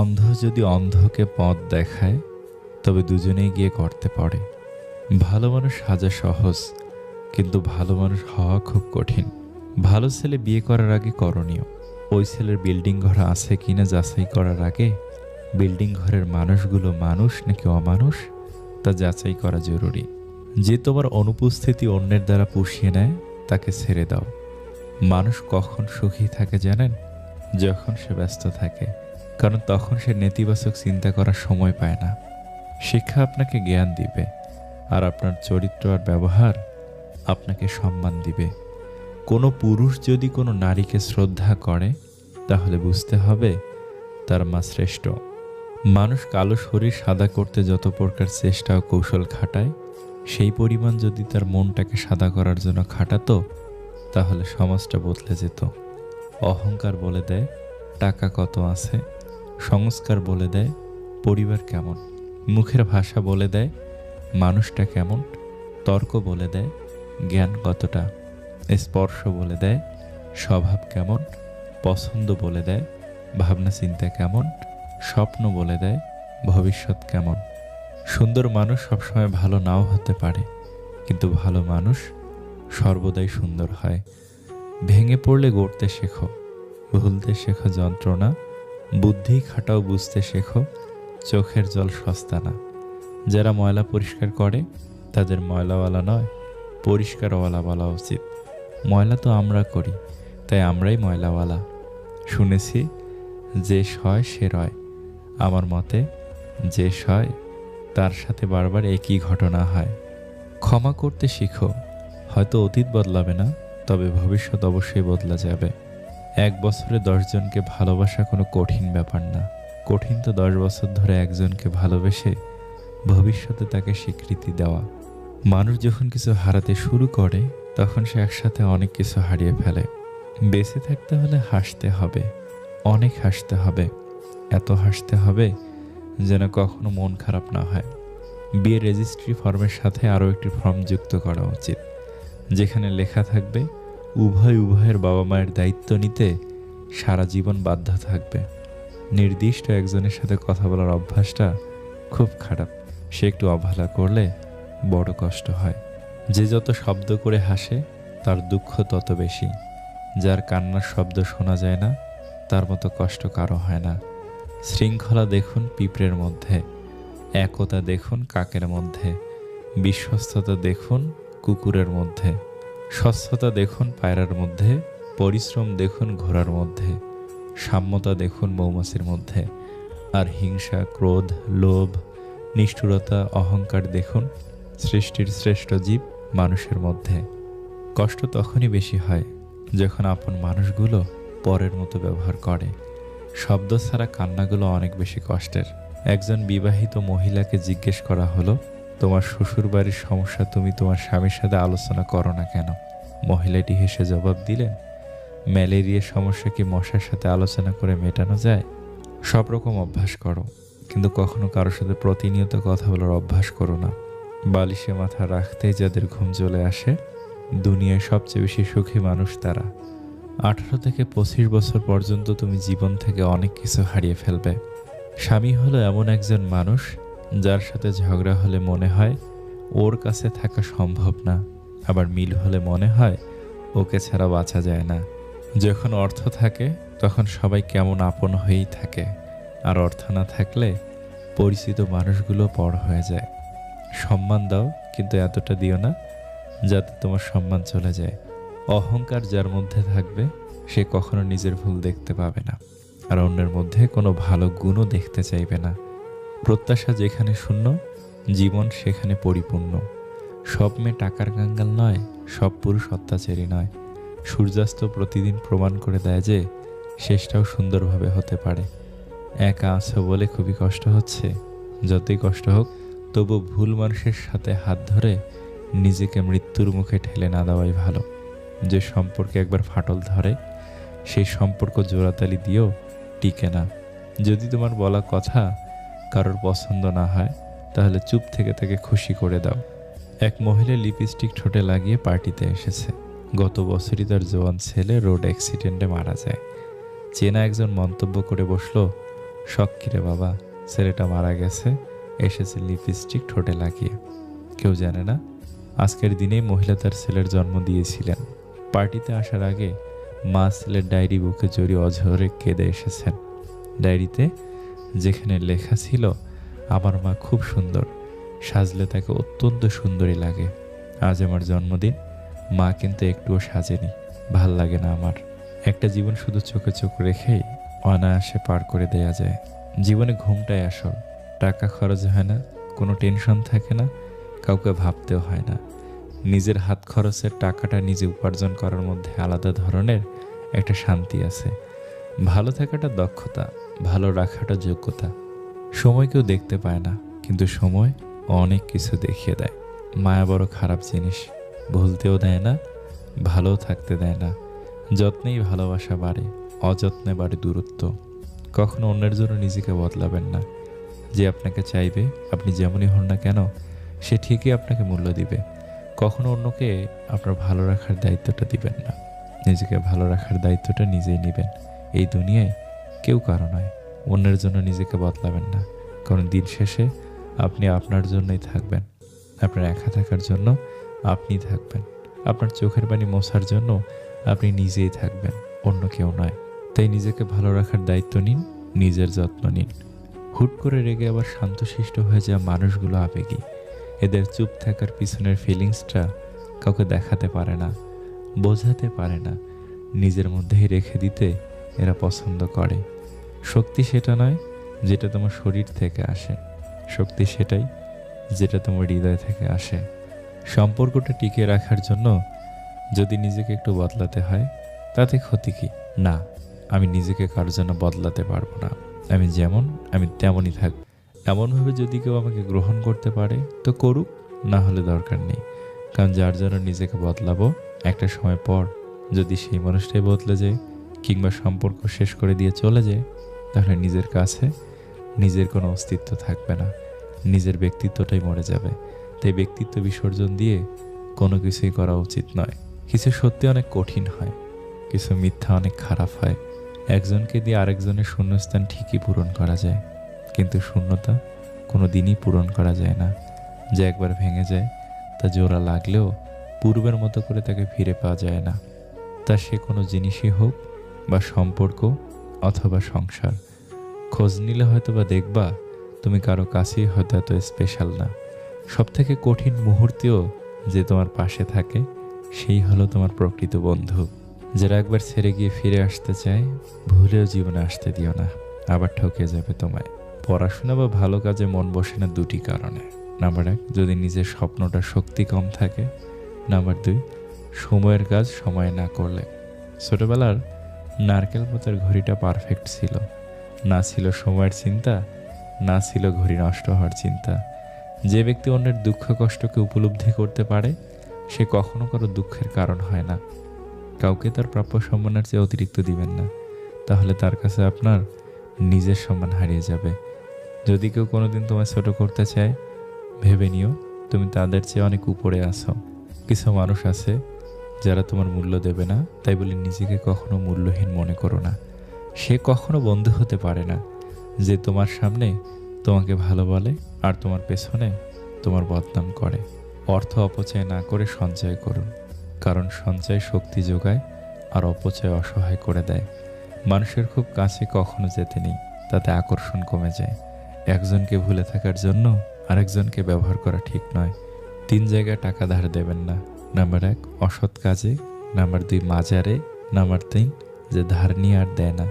অন্ধ যদি অন্ধকে পথ দেখায়, তবে দুজনেই গিয়ে করতে পারে। ভালো মানুষ সাজা সহজ, কিন্তু ভালো মানুষ হওয়া খুব কঠিন। ভালো ছেলে বিয়ে করার আগে করণীয়। ওই ছেলের বিল্ডিং ঘর আছে কিনা যাচাই করার আগে, বিল্ডিং ঘরের মানুষগুলো মানুষ নাকি অমানুষ, তা যাচাই করা জরুরি। যে তোমার অনুপস্থিতি অন্যের দ্বারা পুষিয়ে নেয়, তাকে ছেড়ে দাও। মানুষ কখন সুখী থাকে জানেন? যখন সে ব্যস্ত থাকে। কারণ তখন সে নেতিবাচক চিন্তা করার সময় পায় না। শিক্ষা আপনাকে জ্ঞান দিবে, আর আপনার চরিত্র আর ব্যবহার আপনাকে সম্মান দিবে। কোনো পুরুষ যদি কোনো নারীকে শ্রদ্ধা করে, তাহলে বুঝতে হবে তার মা শ্রেষ্ঠ। মানুষ কালো শরীর সাদা করতে যত প্রকার চেষ্টা ও কৌশল খাটায়, সেই পরিমাণ যদি তার মনটাকে সাদা করার জন্য খাটাতো, তাহলে সমাজটা বদলে যেত। অহংকার বলে দেয়, টাকা কত আছে? সংস্কার বলে দেয়, পরিবার কেমন? মুখের ভাষা বলে দেয়, মানুষটা কেমন? তর্ক বলে দেয়, জ্ঞান কতটা? স্পর্শ বলে দেয়, স্বভাব কেমন? পছন্দ বলে দেয়, ভাবনা চিন্তা কেমন? স্বপ্ন বলে দেয়, ভবিষ্যৎ কেমন? সুন্দর মানুষ সবসময় ভালো নাও হতে পারে, কিন্তু ভালো মানুষ সর্বদাই সুন্দর হয়। ভেঙে পড়লে গড়তে শেখো, ভুলতে শেখো যন্ত্রণা বুদ্ধি খাটাও বুঝতে শেখো, চোখের জল সস্তা না। যারা ময়লা পরিষ্কার করে, তাদের ময়লাওয়ালা নয়, পরিষ্কারওয়ালা বলা উচিত। ময়লা তো আমরা করি, তাই আমরাই ময়লাওয়ালা। শুনেছি যে সয় সে রয়। আমার মতে যে সয় তার সাথে বারবার একই ঘটনা হয়। ক্ষমা করতে শিখো, হয়তো অতীত বদলাবে না, তবে ভবিষ্যৎ অবশ্যই বদলা যাবে। এক বছরে দশজনকে ভালোবাসা কোনো কঠিন ব্যাপার না। কঠিন তো দশ বছর ধরে একজনকে ভালোবেসে ভবিষ্যতে তাকে স্বীকৃতি দেওয়া। মানুষ যখন কিছু হারাতে শুরু করে, তখন সে একসাথে অনেক কিছু হারিয়ে ফেলে। বেঁচে থাকতে হলে হাসতে হবে, অনেক হাসতে হবে। এত হাসতে হবে যেন কখনো মন খারাপ না হয়। বিয়ের রেজিস্ট্রি ফর্মের সাথে আরও একটি ফর্ম যুক্ত করা উচিত, যেখানে লেখা থাকবে উভয় উভয়ের বাবা মায়ের দায়িত্ব নিতে সারা জীবন বাধ্য থাকবে। নির্দিষ্ট একজনের সাথে কথা বলার অভ্যাসটা খুব খারাপ। সে একটু অবহেলা করলে বড় কষ্ট হয়। যে যত শব্দ করে হাসে, তার দুঃখ তত বেশি। যার কান্নার শব্দ শোনা যায় না, তার মতো কষ্ট কারও হয় না। শৃঙ্খলা দেখুন পিঁপড়ের মধ্যে, একতা দেখুন কাকের মধ্যে, বিশ্বস্ততা দেখুন কুকুরের মধ্যে। স্বচ্ছতা দেখুন পায়রার মধ্যে, পরিশ্রম দেখুন ঘোড়ার মধ্যে, সাম্যতা দেখুন মৌমাছির মধ্যে, আর হিংসা, ক্রোধ, লোভ, নিষ্ঠুরতা, অহংকার দেখুন সৃষ্টির শ্রেষ্ঠ জীব মানুষের মধ্যে। কষ্ট তখনই বেশি হয় যখন আপন মানুষগুলো পরের মতো ব্যবহার করে। শব্দ ছাড়া কান্নাগুলো অনেক বেশি কষ্টের। একজন বিবাহিত মহিলাকে জিজ্ঞেস করা হলো তোমার শ্বশুর বাড়ির সমস্যা তুমি তোমার স্বামীর সাথে আলোচনা করো না কেন? মহিলাটি হেসে জবাব দিলেন ম্যালেরিয়ার সমস্যা কি মশার সাথে আলোচনা করে মেটানো যায়? সব রকম অভ্যাস করো, কিন্তু কখনো কারোর সাথে প্রতিনিয়ত কথা বলার অভ্যাস করো না। বালিশে মাথা রাখতেই যাদের ঘুম চলে আসে, দুনিয়ায় সবচেয়ে বেশি সুখী মানুষ তারা। আঠারো থেকে পঁচিশ বছর পর্যন্ত তুমি জীবন থেকে অনেক কিছু হারিয়ে ফেলবে। স্বামী হলো এমন একজন মানুষ যার সাথে ঝগড়া হলে মনে হয় ওর কাছে থাকা সম্ভব না, আবার মিল হলে মনে হয় ওকে ছাড়া বাঁচা যায় না। যখন অর্থ থাকে, তখন সবাই কেমন আপন হয়েই থাকে। আর অর্থ না থাকলে পরিচিত মানুষগুলো পর হয়ে যায়। সম্মান দাও, কিন্তু এতটা দিও না যাতে তোমার সম্মান চলে যায়। অহংকার যার মধ্যে থাকবে, সে কখনো নিজের ভুল দেখতে পাবে না। আর অন্যের মধ্যে কোনো ভালো গুণও দেখতে চাইবে না। প্রত্যাশা যেখানে শূন্য, জীবন সেখানে পরিপূর্ণ। সব মেয়ে টাকার কাঙ্গাল নয়, সব পুরুষ অত্যাচারী নয়। সূর্যাস্ত প্রতিদিন প্রমাণ করে দেয় যে, শেষটাও সুন্দরভাবে হতে পারে। একা আছো বলে খুবই কষ্ট হচ্ছে। যতই কষ্ট হোক, তবু ভুল মানুষের সাথে হাত ধরে নিজেকে মৃত্যুর মুখে ঠেলে না দেওয়াই ভালো। যে সম্পর্কে একবার ফাটল ধরে, সেই সম্পর্ক জোড়াতালি দিয়েও টিকে না। যদি তোমার বলা কথা কারোর পছন্দ না হয়, তাহলে চুপ থেকে তাকে খুশি করে দাও। এক মহিলা লিপস্টিক ঠোঁটে লাগিয়ে পার্টিতে এসেছে। গত বছরই তার জোয়ান ছেলে রোড অ্যাক্সিডেন্টে মারা যায়। চেনা একজন মন্তব্য করে বসল, শখ কিরে বাবা, ছেলেটা মারা গেছে, এসেছে লিপস্টিক ঠোঁটে লাগিয়ে। কেউ জানে না, আজকের দিনেই মহিলা তার ছেলের জন্ম দিয়েছিলেন। পার্টিতে আসার আগে মা ছেলের ডায়েরি বুকে জড়িয়ে অঝরে কেঁদে এসেছেন। ডায়েরিতে যেখানে লেখা ছিল, আমার মা খুব সুন্দর। সাজলে তাকে অত্যন্ত সুন্দরী লাগে। আজ আমার জন্মদিন। মা কিন্তু একটুও সাজেনি। ভালো লাগে না আমার। একটা জীবন শুধু চোখে চোখ রেখেই অনায়াসে পার করে দেয়া যায়। জীবনে ঘুমটাই আসল। টাকা খরচ হয় না, কোনো টেনশন থাকে না, কাউকে ভাবতেও হয় না। নিজের হাত খরচের টাকাটা নিজে উপার্জন করার মধ্যে আলাদা ধরনের একটা শান্তি আছে। ভালো থাকাটা দক্ষতা। ভালো রাখাটা যোগ্যতা। সময় কেউ দেখতে পায় না, কিন্তু সময় অনেক কিছু দেখিয়ে দেয়। মায়া বড় খারাপ জিনিস, ভুলতেও দেয় না ভালোও থাকতে দেয় না। যত্নেই ভালোবাসা বাড়ে, অযত্নে বাড়ে দূরত্ব। কখনো অন্যের জন্য নিজেকে বদলাবেন না। যে আপনাকে চাইবে, আপনি যেমনই হন না কেন, সে ঠিকই আপনাকে মূল্য দিবে। কখনো অন্যকে আপনার ভালো রাখার দায়িত্বটা দিবেন না। নিজেকে ভালো রাখার দায়িত্বটা নিজেই নেবেন। এই দুনিয়ায় কেউ কারও নয়, অন্যের জন্য নিজেকে বদলাবেন না। কারণ দিন শেষে আপনি আপনার জন্যই থাকবেন। আপনার একা থাকার জন্য আপনি থাকবেন। আপনার চোখের পানি মোছার জন্য আপনি নিজেই থাকবেন, অন্য কেউ নয়। তাই নিজেকে ভালো রাখার দায়িত্ব নিন, নিজের যত্ন নিন। হুট করে রেগে আবার শান্তশিষ্ট হয়ে যাওয়া মানুষগুলো আবেগী। এদের চুপ থাকার পিছনের ফিলিংসটা কাউকে দেখাতে পারে না, বোঝাতে পারে না। নিজের মধ্যেই রেখে দিতে এরা পছন্দ করে। শক্তি সেটা নয় যেটা তোমার শরীর থেকে আসে। শক্তি সেটাই যেটা তোমার হৃদয় থেকে আসে। সম্পর্কটা টিকিয়ে রাখার জন্য যদি নিজেকে একটু বদলাতে হয়, তাতে ক্ষতি কি? না, আমি নিজেকে কারোর জন্য বদলাতে পারব না। আমি যেমন, আমি তেমনই থাকব। এমনভাবে যদি কেউ আমাকে গ্রহণ করতে পারে, তো করুক, না হলে দরকার নেই। কারণ যার জন্য নিজেকে বদলাবো, একটা সময় পর যদি সেই মানুষটাই বদলে যায় কিংবা সম্পর্ক শেষ করে দিয়ে চলে যায় তাহলে নিজের কাছে নিজের কোনো অস্তিত্ব থাকবে না। নিজের ব্যক্তিত্বটাই মরে যাবে। তাই ব্যক্তিত্ব বিসর্জন দিয়ে কোনো কিছুই করা উচিত নয়। কিছু সত্যি অনেক কঠিন হয়, কিছু মিথ্যা অনেক খারাপ হয়। একজনকে দিয়ে আরেকজনের শূন্যস্থান ঠিকই পূরণ করা যায়। কিন্তু শূন্যতা কোনো দিনই পূরণ করা যায় না। যে একবার ভেঙে যায়, তা জোড়া লাগলেও পূর্বের মতো করে তাকে ফিরে পাওয়া যায় না। তা সে কোনো জিনিসই হোক বা সম্পর্ক অথবা সংসার। খোঁজ নিলে হয়তো বা দেখবা তুমি কারও কাছেই হয়তো এত স্পেশাল না। সব থেকে কঠিন মুহূর্তেও যে তোমার পাশে থাকে, সেই হলো তোমার প্রকৃত বন্ধু। যারা একবার ছেড়ে গিয়ে ফিরে আসতে চায়, ভুলেও জীবনে আসতে দিও না, আবার ঠকে যাবে তোমায়। পড়াশোনা বা ভালো কাজে মন বসে না দুটি কারণে। নাম্বার এক, যদি নিজের স্বপ্নটা শক্তি কম থাকে। নাম্বার দুই, সময়ের কাজ সময় না করলে। ছোটবেলার নারকেল পাতার ঘড়িটা পারফেক্ট ছিল। না ছিল সময়ের চিন্তা, না ছিল ঘড়ি নষ্ট হওয়ার চিন্তা। যে ব্যক্তি অন্যের দুঃখ কষ্টকে উপলব্ধি করতে পারে, সে কখনো কারও দুঃখের কারণ হয় না। কাউকে তার প্রাপ্য সম্মানের চেয়ে অতিরিক্ত দিবেন না। তাহলে তার কাছে আপনার নিজের সম্মান হারিয়ে যাবে। যদি কেউ কোনো দিন তোমায় ছোটো করতে চায়, ভেবে নিও, তুমি তাদের চেয়ে অনেক উপরে আসো কিছু মানুষ আছে যারা তোমার মূল্য দেবে না, তাই বলে নিজেকে কখনো মূল্যহীন মনে করো না। সে কখনো বন্ধু হতে পারে না। যে তোমার সামনে তোমাকে ভালো বলে আর তোমার পেছনে তোমার বদনাম করে। অর্থ অপচয় না করে সঞ্চয় করুন। কারণ সঞ্চয় শক্তি যোগায় আর অপচয় অসহায় করে দেয়। মানুষের খুব কাছে কখনো যেতে নেই, তাতে আকর্ষণ কমে যায়। একজনকে ভুলে থাকার জন্য আরেকজনকে ব্যবহার করা ঠিক নয়। তিন জায়গায় টাকা ধার দেবেন না। নাম্বার এক, অসৎ কাজে। নাম্বার দুই, মাজারে। নাম্বার তিন, যে ধার নিয়ে আর দেয় না।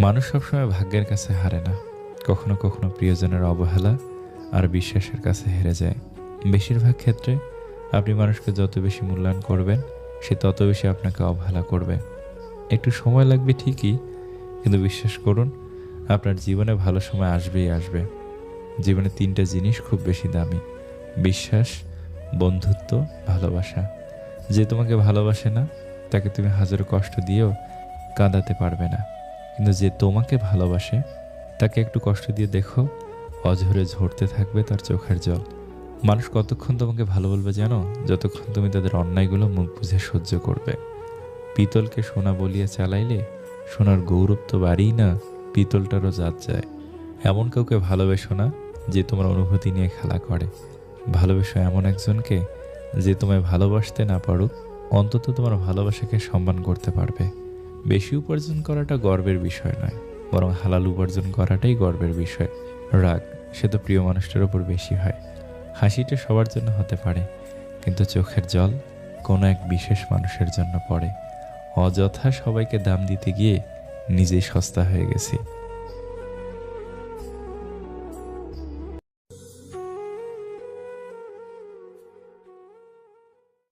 মানুষ সবসময় ভাগ্যের কাছে হারে না। কখনো কখনো প্রিয়জনের অবহেলা আর বিশ্বাসের কাছে হেরে যায়। বেশিরভাগ ক্ষেত্রে আপনি মানুষকে যত বেশি মূল্যায়ন করবেন, সে তত বেশি আপনাকে অবহেলা করবে। একটু সময় লাগবে ঠিকই, কিন্তু বিশ্বাস করুন, আপনার জীবনে ভালো সময় আসবেই আসবে। জীবনে তিনটা জিনিস খুব বেশি দামি। বিশ্বাস বন্ধুত্ব, ভালোবাসা। যে তোমাকে ভালোবাসে না, তাকে তুমি হাজারো কষ্ট দিয়েও কাঁদাতে পারবে না। কিন্তু যে তোমাকে ভালোবাসে, তাকে একটু কষ্ট দিয়ে দেখো, অঝরে ঝরতে থাকবে তার চোখের জল। মানুষ কতক্ষণ তোমাকে ভালো বলবে জানো? যতক্ষণ তুমি তাদের অন্যায়গুলো মুখ বুঝে সহ্য করবে। পিতলকে সোনা বলিয়া চালাইলে, সোনার গৌরব তো বাড়িই না, পিতলটারও জাত যায়। এমন কাউকে ভালোবেসো না, যে তোমার অনুভূতি নিয়ে খেলা করে। ভালোবেসো এমন একজনকে যে তোমায় ভালোবাসতে না পারুক, অন্তত তোমার ভালোবাসাকে সম্মান করতে পারবে। বেশি উপার্জন করাটা গর্বের বিষয় নয়, বরং হালাল উপার্জন করাটাই গর্বের বিষয়। রাগ, সে তো প্রিয় মানুষটার উপর বেশি হয়। হাসিটা সবার জন্য হতে পারে, কিন্তু চোখের জল কোনো এক বিশেষ মানুষের জন্য পড়ে। অযথা সবাইকে দাম দিতে গিয়ে নিজেই সস্তা হয়ে গেছি।